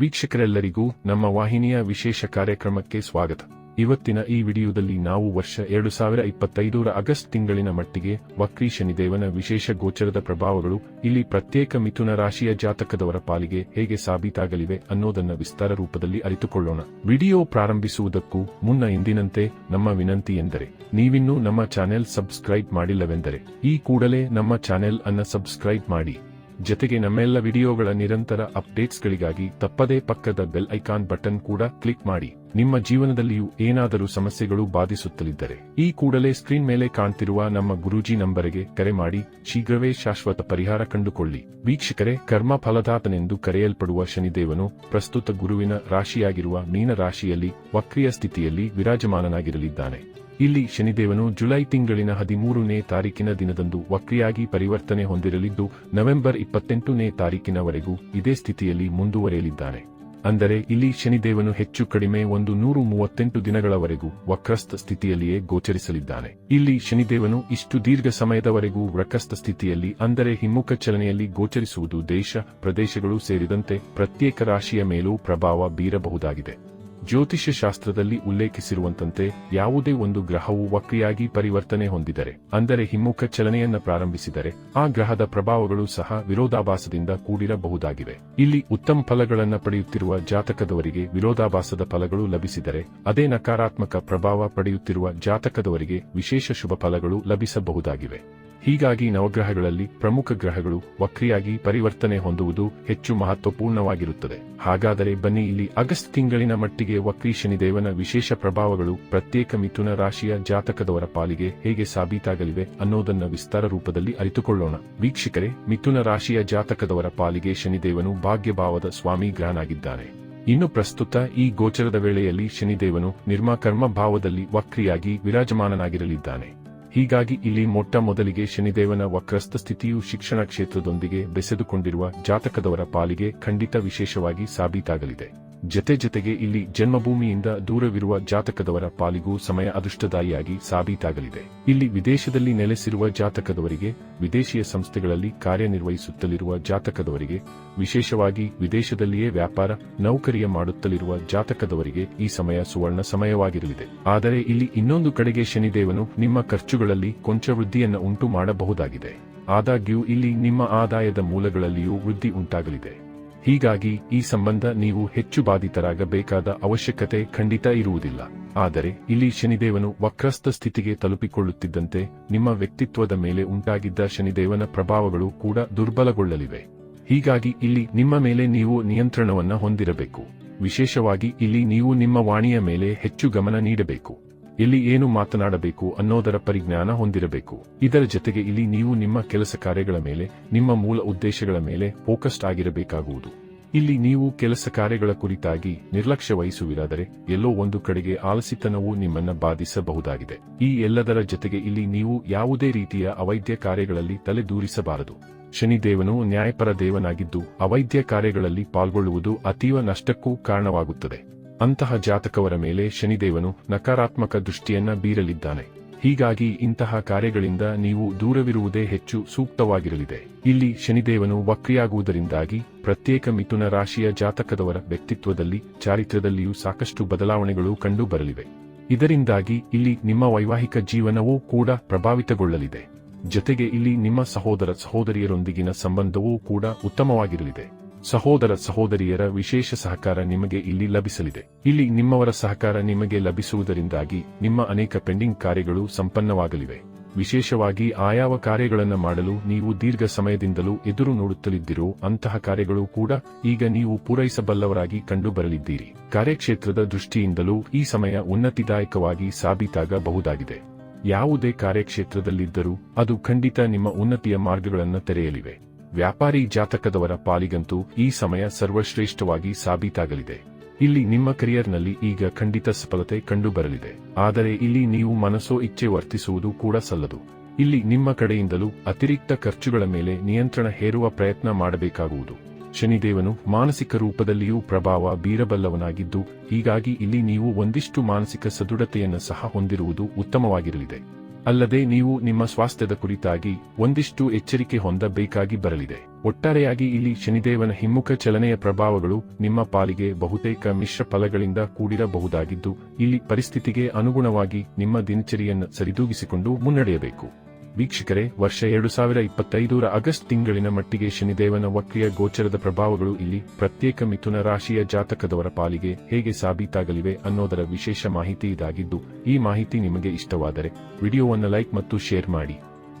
ವೀಕ್ಷಕರೆಲ್ಲರಿಗೂ ನಮ್ಮ ವಾಹಿನಿಯ ವಿಶೇಷ ಕಾರ್ಯಕ್ರಮಕ್ಕೆ ಸ್ವಾಗತ. ಇವತ್ತಿನ ಈ ವಿಡಿಯೋದಲ್ಲಿ ನಾವು ವರ್ಷ ಎರಡು ಸಾವಿರ ಇಪ್ಪತ್ತೈದರ ಆಗಸ್ಟ್ ತಿಂಗಳಿನ ಮಟ್ಟಿಗೆ ವಕ್ರಿ ಶನಿದೇವನ ವಿಶೇಷ ಗೋಚರದ ಪ್ರಭಾವಗಳು, ಇಲ್ಲಿ ಪ್ರತ್ಯೇಕ ಮಿಥುನ ರಾಶಿಯ ಜಾತಕದವರ ಪಾಲಿಗೆ ಹೇಗೆ ಸಾಬೀತಾಗಲಿವೆ ಅನ್ನೋದನ್ನ ವಿಸ್ತಾರ ರೂಪದಲ್ಲಿ ಅರಿತುಕೊಳ್ಳೋಣ. ವಿಡಿಯೋ ಪ್ರಾರಂಭಿಸುವುದಕ್ಕೂ ಮುನ್ನ ಎಂದಿನಂತೆ ನಮ್ಮ ವಿನಂತಿ ಎಂದರೆ, ನೀವಿನ್ನೂ ನಮ್ಮ ಚಾನೆಲ್ ಸಬ್ಸ್ಕ್ರೈಬ್ ಮಾಡಿಲ್ಲವೆಂದರೆ, ಈ ಕೂಡಲೇ ನಮ್ಮ ಚಾನೆಲ್ ಅನ್ನ ಸಬ್ಸ್ಕ್ರೈಬ್ ಮಾಡಿ. ಜೊತೆಗೆ ನಮ್ಮೆಲ್ಲ ವಿಡಿಯೋಗಳ ನಿರಂತರ ಅಪ್ಡೇಟ್ಸ್ಗಳಿಗಾಗಿ ತಪ್ಪದೇ ಪಕ್ಕದ ಬೆಲ್ ಐಕಾನ್ ಬಟನ್ ಕೂಡ ಕ್ಲಿಕ್ ಮಾಡಿ. ನಿಮ್ಮ ಜೀವನದಲ್ಲಿಯೂ ಏನಾದರೂ ಸಮಸ್ಯೆಗಳು ಬಾಧಿಸುತ್ತಲಿದ್ದರೆ ಈ ಕೂಡಲೇ ಸ್ಕ್ರೀನ್ ಮೇಲೆ ಕಾಣ್ತಿರುವ ನಮ್ಮ ಗುರೂಜಿ ನಂಬರಿಗೆ ಕರೆ ಮಾಡಿ ಶೀಘ್ರವೇ ಶಾಶ್ವತ ಪರಿಹಾರ ಕಂಡುಕೊಳ್ಳಿ. ವೀಕ್ಷಕರೇ, ಕರ್ಮ ಫಲದಾತನೆಂದು ಕರೆಯಲ್ಪಡುವ ಶನಿದೇವನು ಪ್ರಸ್ತುತ ಗುರುವಿನ ರಾಶಿಯಾಗಿರುವ ಮೀನ ರಾಶಿಯಲ್ಲಿ ವಕ್ರಿಯ ಸ್ಥಿತಿಯಲ್ಲಿ ವಿರಾಜಮಾನನಾಗಿರಲಿದ್ದಾನೆ. ಇಲ್ಲಿ ಶನಿದೇವನು ಜುಲೈ ತಿಂಗಳಿನ ಹದಿಮೂರನೇ ತಾರೀಕಿನ ದಿನದಂದು ವಕ್ರಿಯಾಗಿ ಪರಿವರ್ತನೆ ಹೊಂದಿರಲಿದ್ದು, ನವೆಂಬರ್ ಇಪ್ಪತ್ತೆಂಟನೇ ತಾರೀಕಿನವರೆಗೂ ಇದೇ ಸ್ಥಿತಿಯಲ್ಲಿ ಮುಂದುವರೆಯಲಿದ್ದಾನೆ. ಅಂದರೆ ಇಲ್ಲಿ ಶನಿದೇವನು ಹೆಚ್ಚು ಕಡಿಮೆ ಒಂದು ನೂರು ಮೂವತ್ತೆಂಟು ದಿನಗಳವರೆಗೂ ವಕ್ರಸ್ಥ ಸ್ಥಿತಿಯಲ್ಲಿಯೇ ಗೋಚರಿಸಲಿದ್ದಾನೆ. ಇಲ್ಲಿ ಶನಿದೇವನು ಇಷ್ಟು ದೀರ್ಘ ಸಮಯದವರೆಗೂ ವಕ್ರಸ್ಥ ಸ್ಥಿತಿಯಲ್ಲಿ, ಅಂದರೆ ಹಿಮ್ಮುಖ ಚಲನೆಯಲ್ಲಿ ಗೋಚರಿಸುವುದು ದೇಶ, ಪ್ರದೇಶಗಳು ಸೇರಿದಂತೆ ಪ್ರತ್ಯೇಕ ರಾಶಿಯ ಮೇಲೂ ಪ್ರಭಾವ ಬೀರಬಹುದಾಗಿದೆ. ಜ್ಯೋತಿಷ್ಯ ಶಾಸ್ತ್ರದಲ್ಲಿ ಉಲ್ಲೇಖಿಸಿರುವಂತಂತೆ ಯಾವುದೇ ಒಂದು ಗ್ರಹವು ವಕ್ರಿಯಾಗಿ ಪರಿವರ್ತನೆ ಹೊಂದಿದರೆ, ಅಂದರೆ ಹಿಮ್ಮುಖ ಚಲನೆಯನ್ನ ಪ್ರಾರಂಭಿಸಿದರೆ, ಆ ಗ್ರಹದ ಪ್ರಭಾವಗಳು ಸಹ ವಿರೋಧಾಭಾಸದಿಂದ ಕೂಡಿರಬಹುದಾಗಿವೆ. ಇಲ್ಲಿ ಉತ್ತಮ ಫಲಗಳನ್ನು ಪಡೆಯುತ್ತಿರುವ ಜಾತಕದವರಿಗೆ ವಿರೋಧಾಭಾಸದ ಫಲಗಳು ಲಭಿಸಿದರೆ, ಅದೇ ನಕಾರಾತ್ಮಕ ಪ್ರಭಾವ ಪಡೆಯುತ್ತಿರುವ ಜಾತಕದವರಿಗೆ ವಿಶೇಷ ಶುಭ ಫಲಗಳು ಲಭಿಸಬಹುದಾಗಿವೆ. ಹೀಗಾಗಿ ನವಗ್ರಹಗಳಲ್ಲಿ ಪ್ರಮುಖ ಗ್ರಹಗಳು ವಕ್ರಿಯಾಗಿ ಪರಿವರ್ತನೆ ಹೊಂದುವುದು ಹೆಚ್ಚು ಮಹತ್ವಪೂರ್ಣವಾಗಿರುತ್ತದೆ. ಹಾಗಾದರೆ ಬನ್ನಿ ಇಲ್ಲಿ ಆಗಸ್ಟ್ ತಿಂಗಳಿನ ಮಟ್ಟಿಗೆ ವಕ್ರಿ ಶನಿದೇವನ ವಿಶೇಷ ಪ್ರಭಾವಗಳು ಪ್ರತ್ಯೇಕ ಮಿಥುನ ರಾಶಿಯ ಜಾತಕದವರ ಪಾಲಿಗೆ ಹೇಗೆ ಸಾಬೀತಾಗಲಿವೆ ಅನ್ನೋದನ್ನ ವಿಸ್ತಾರ ರೂಪದಲ್ಲಿ ಅರಿತುಕೊಳ್ಳೋಣ. ವೀಕ್ಷಕರೇ, ಮಿಥುನ ರಾಶಿಯ ಜಾತಕದವರ ಪಾಲಿಗೆ ಶನಿದೇವನು ಭಾಗ್ಯಭಾವದ ಸ್ವಾಮಿ ಗ್ರಹನಾಗಿದ್ದಾನೆ. ಇನ್ನು ಪ್ರಸ್ತುತ ಈ ಗೋಚರದ ವೇಳೆಯಲ್ಲಿ ಶನಿದೇವನು ನಿರ್ಮಾಕರ್ಮ ಭಾವದಲ್ಲಿ ವಕ್ರಿಯಾಗಿ ವಿರಾಜಮಾನನಾಗಿರಲಿದ್ದಾನೆ. ಹೀಗಾಗಿ ಇಲ್ಲಿ ಮೊಟ್ಟ ಮೊದಲಿಗೆ ಶನಿದೇವನ ವಕ್ರಸ್ಥ ಸ್ಥಿತಿಯು ಶಿಕ್ಷಣ ಕ್ಷೇತ್ರದೊಂದಿಗೆ ಬೆಸೆದುಕೊಂಡಿರುವ ಜಾತಕದವರ ಪಾಲಿಗೆ ಖಂಡಿತ ವಿಶೇಷವಾಗಿ ಸಾಬೀತಾಗಲಿದೆ. ಜತೆ ಜತೆಗೆ ಇಲ್ಲಿ ಜನ್ಮಭೂಮಿಯಿಂದ ದೂರವಿರುವ ಜಾತಕದವರ ಪಾಲಿಗೂ ಸಮಯ ಅದೃಷ್ಟದಾಯಿಯಾಗಿ ಸಾಬೀತಾಗಲಿದೆ. ಇಲ್ಲಿ ವಿದೇಶದಲ್ಲಿ ನೆಲೆಸಿರುವ ಜಾತಕದವರಿಗೆ, ವಿದೇಶೀಯ ಸಂಸ್ಥೆಗಳಲ್ಲಿ ಕಾರ್ಯನಿರ್ವಹಿಸುತ್ತಲಿರುವ ಜಾತಕದವರಿಗೆ, ವಿಶೇಷವಾಗಿ ವಿದೇಶದಲ್ಲಿಯೇ ವ್ಯಾಪಾರ, ನೌಕರಿಯ ಮಾಡುತ್ತಲಿರುವ ಜಾತಕದವರಿಗೆ ಈ ಸಮಯ ಸುವರ್ಣ ಸಮಯವಾಗಿರಲಿದೆ. ಆದರೆ ಇಲ್ಲಿ ಇನ್ನೊಂದು ಕಡೆಗೆ ಶನಿದೇವನು ನಿಮ್ಮ ಖರ್ಚುಗಳಲ್ಲಿ ಕೊಂಚ ವೃದ್ಧಿಯನ್ನು ಉಂಟು ಮಾಡಬಹುದಾಗಿದೆ. ಆದಾಗ್ಯೂ ಇಲ್ಲಿ ನಿಮ್ಮ ಆದಾಯದ ಮೂಲಗಳಲ್ಲಿಯೂ ವೃದ್ಧಿ ಉಂಟಾಗಲಿದೆ. ಹೀಗಾಗಿ ಈ ಸಂಬಂಧ ನೀವು ಹೆಚ್ಚು ಬಾಧಿತರಾಗಬೇಕಾದ ಅವಶ್ಯಕತೆ ಖಂಡಿತ ಇರುವುದಿಲ್ಲ. ಆದರೆ ಇಲ್ಲಿ ಶನಿದೇವನು ವಕ್ರಸ್ಥ ಸ್ಥಿತಿಗೆ ತಲುಪಿಕೊಳ್ಳುತ್ತಿದ್ದಂತೆ ನಿಮ್ಮ ವ್ಯಕ್ತಿತ್ವದ ಮೇಲೆ ಉಂಟಾಗಿದ್ದ ಶನಿದೇವನ ಪ್ರಭಾವಗಳು ಕೂಡ ದುರ್ಬಲಗೊಳ್ಳಲಿವೆ. ಹೀಗಾಗಿ ಇಲ್ಲಿ ನಿಮ್ಮ ಮೇಲೆ ನೀವು ನಿಯಂತ್ರಣವನ್ನು ಹೊಂದಿರಬೇಕು. ವಿಶೇಷವಾಗಿ ಇಲ್ಲಿ ನೀವು ನಿಮ್ಮ ವಾಣಿಯ ಮೇಲೆ ಹೆಚ್ಚು ಗಮನ ನೀಡಬೇಕು. ಇಲ್ಲಿ ಏನು ಮಾತನಾಡಬೇಕು ಅನ್ನೋದರ ಪರಿಜ್ಞಾನ ಹೊಂದಿರಬೇಕು. ಇದರ ಜೊತೆಗೆ ಇಲ್ಲಿ ನೀವು ನಿಮ್ಮ ಕೆಲಸ ಕಾರ್ಯಗಳ ಮೇಲೆ, ನಿಮ್ಮ ಮೂಲ ಉದ್ದೇಶಗಳ ಮೇಲೆ ಫೋಕಸ್ಡ್ ಆಗಿರಬೇಕಾಗುವುದು. ಇಲ್ಲಿ ನೀವು ಕೆಲಸ ಕಾರ್ಯಗಳ ಕುರಿತಾಗಿ ನಿರ್ಲಕ್ಷ್ಯ ವಹಿಸುವಿರಾದರೆ, ಎಲ್ಲೋ ಒಂದು ಕಡೆಗೆ ಆಲಸಿತನವು ನಿಮ್ಮನ್ನ ಬಾಧಿಸಬಹುದಾಗಿದೆ. ಈ ಎಲ್ಲದರ ಜೊತೆಗೆ ಇಲ್ಲಿ ನೀವು ಯಾವುದೇ ರೀತಿಯ ಅವೈದ್ಯ ಕಾರ್ಯಗಳಲ್ಲಿ ತಲೆದೂರಿಸಬಾರದು ಶನಿದೇವನು ನ್ಯಾಯಪರ ದೇವನಾಗಿದ್ದು, ಅವೈದ್ಯ ಕಾರ್ಯಗಳಲ್ಲಿ ಪಾಲ್ಗೊಳ್ಳುವುದು ಅತೀವ ನಷ್ಟಕ್ಕೂ ಕಾರಣವಾಗುತ್ತದೆ. ಅಂತಹ ಜಾತಕವರ ಮೇಲೆ ಶನಿದೇವನು ನಕಾರಾತ್ಮಕ ದೃಷ್ಟಿಯನ್ನ ಬೀರಲಿದ್ದಾನೆ. ಹೀಗಾಗಿ ಇಂತಹ ಕಾರ್ಯಗಳಿಂದ ನೀವು ದೂರವಿರುವುದೇ ಹೆಚ್ಚು ಸೂಕ್ತವಾಗಿರಲಿದೆ. ಇಲ್ಲಿ ಶನಿದೇವನು ವಕ್ರಿಯಾಗುವುದರಿಂದಾಗಿ ಪ್ರತ್ಯೇಕ ಮಿಥುನ ರಾಶಿಯ ಜಾತಕದವರ ವ್ಯಕ್ತಿತ್ವದಲ್ಲಿ ಚಾರಿತ್ರ್ಯದಲ್ಲಿಯೂ ಸಾಕಷ್ಟು ಬದಲಾವಣೆಗಳು ಕಂಡುಬರಲಿವೆ. ಇದರಿಂದಾಗಿ ಇಲ್ಲಿ ನಿಮ್ಮ ವೈವಾಹಿಕ ಜೀವನವೂ ಕೂಡ ಪ್ರಭಾವಿತಗೊಳ್ಳಲಿದೆ. ಜೊತೆಗೆ ಇಲ್ಲಿ ನಿಮ್ಮ ಸಹೋದರ ಸಹೋದರಿಯರೊಂದಿಗಿನ ಸಂಬಂಧವೂ ಕೂಡ ಉತ್ತಮವಾಗಿರಲಿದೆ. ಸಹೋದರ ಸಹೋದರಿಯರ ವಿಶೇಷ ಸಹಕಾರ ನಿಮಗೆ ಇಲ್ಲಿ ಲಭಿಸಲಿದೆ. ಇಲ್ಲಿ ನಿಮ್ಮವರ ಸಹಕಾರ ನಿಮಗೆ ಲಭಿಸುವುದರಿಂದಾಗಿ ನಿಮ್ಮ ಅನೇಕ ಪೆಂಡಿಂಗ್ ಕಾರ್ಯಗಳು ಸಂಪನ್ನವಾಗಲಿವೆ. ವಿಶೇಷವಾಗಿ ಆಯಾವ ಕಾರ್ಯಗಳನ್ನು ಮಾಡಲು ನೀವು ದೀರ್ಘ ಸಮಯದಿಂದಲೂ ಎದುರು ನೋಡುತ್ತಲಿದ್ದಿರೋ ಅಂತಹ ಕಾರ್ಯಗಳು ಕೂಡ ಈಗ ನೀವು ಪೂರೈಸಬಲ್ಲವರಾಗಿ ಕಂಡುಬರಲಿದ್ದೀರಿ. ಕಾರ್ಯಕ್ಷೇತ್ರದ ದೃಷ್ಟಿಯಿಂದಲೂ ಈ ಸಮಯ ಉನ್ನತಿದಾಯಕವಾಗಿ ಸಾಬೀತಾಗಬಹುದಾಗಿದೆ. ಯಾವುದೇ ಕಾರ್ಯಕ್ಷೇತ್ರದಲ್ಲಿದ್ದರೂ ಅದು ಖಂಡಿತ ನಿಮ್ಮ ಉನ್ನತಿಯ ಮಾರ್ಗಗಳನ್ನು ತೆರೆಯಲಿವೆ. ವ್ಯಾಪಾರಿ ಜಾತಕದವರ ಪಾಲಿಗಂತೂ ಈ ಸಮಯ ಸರ್ವಶ್ರೇಷ್ಠವಾಗಿ ಸಾಬೀತಾಗಲಿದೆ. ಇಲ್ಲಿ ನಿಮ್ಮ ಕರಿಯರ್ನಲ್ಲಿ ಈಗ ಖಂಡಿತ ಸಫಲತೆ ಕಂಡುಬರಲಿದೆ. ಆದರೆ ಇಲ್ಲಿ ನೀವು ಮನಸ್ಸೋ ಇಚ್ಛೆ ವರ್ತಿಸುವುದು ಕೂಡ ಸಲ್ಲದು. ಇಲ್ಲಿ ನಿಮ್ಮ ಕಡೆಯಿಂದಲೂ ಅತಿರಿಕ್ತ ಖರ್ಚುಗಳ ಮೇಲೆ ನಿಯಂತ್ರಣ ಹೇರುವ ಪ್ರಯತ್ನ ಮಾಡಬೇಕಾಗುವುದು. ಶನಿದೇವನು ಮಾನಸಿಕ ರೂಪದಲ್ಲಿಯೂ ಪ್ರಭಾವ ಬೀರಬಲ್ಲವನಾಗಿದ್ದು, ಹೀಗಾಗಿ ಇಲ್ಲಿ ನೀವು ಒಂದಿಷ್ಟು ಮಾನಸಿಕ ಸದೃಢತೆಯನ್ನು ಸಹ ಹೊಂದಿರುವುದು ಉತ್ತಮವಾಗಿರಲಿದೆ. ಅಲ್ಲದೆ ನೀವು ನಿಮ್ಮ ಸ್ವಾಸ್ಥ್ಯದ ಕುರಿತಾಗಿ ಒಂದಿಷ್ಟು ಎಚ್ಚರಿಕೆ ಹೊಂದಬೇಕಾಗಿ ಬರಲಿದೆ. ಒಟ್ಟಾರೆಯಾಗಿ ಇಲ್ಲಿ ಶನಿದೇವನ ಹಿಮ್ಮುಖ ಚಲನೆಯ ಪ್ರಭಾವಗಳು ನಿಮ್ಮ ಪಾಲಿಗೆ ಬಹುತೇಕ ಮಿಶ್ರ ಫಲಗಳಿಂದ ಕೂಡಿರಬಹುದಾಗಿದ್ದು, ಇಲ್ಲಿ ಪರಿಸ್ಥಿತಿಗೆ ಅನುಗುಣವಾಗಿ ನಿಮ್ಮ ದಿನಚರಿಯನ್ನು ಸರಿದೂಗಿಸಿಕೊಂಡು ಮುನ್ನಡೆಯಬೇಕು. ವೀಕ್ಷಕರೇ, ವರ್ಷ ಎರಡು ಸಾವಿರ ಇಪ್ಪತ್ತೈದರ ಆಗಸ್ಟ್ ತಿಂಗಳಿನ ಮಟ್ಟಿಗೆ ಶನಿದೇವನ ವಕ್ರಿಯ ಗೋಚರದ ಪ್ರಭಾವಗಳು ಇಲ್ಲಿ ಪ್ರತ್ಯೇಕ ಮಿಥುನ ರಾಶಿಯ ಜಾತಕದವರ ಪಾಲಿಗೆ ಹೇಗೆ ಸಾಬೀತಾಗಲಿವೆ ಅನ್ನೋದರ ವಿಶೇಷ ಮಾಹಿತಿ ಇದಾಗಿದ್ದು, ಈ ಮಾಹಿತಿ ನಿಮಗೆ ಇಷ್ಟವಾದರೆ ವಿಡಿಯೋವನ್ನು ಲೈಕ್ ಮತ್ತು ಶೇರ್ ಮಾಡಿ.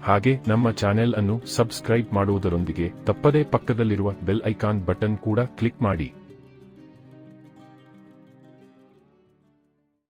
ಹಾಗೆ ನಮ್ಮ ಚಾನೆಲ್ ಅನ್ನು ಸಬ್ಸ್ಕ್ರೈಬ್ ಮಾಡುವುದರೊಂದಿಗೆ ತಪ್ಪದೇ ಪಕ್ಕದಲ್ಲಿರುವ ಬೆಲ್ ಐಕಾನ್ ಬಟನ್ ಕೂಡ ಕ್ಲಿಕ್ ಮಾಡಿ.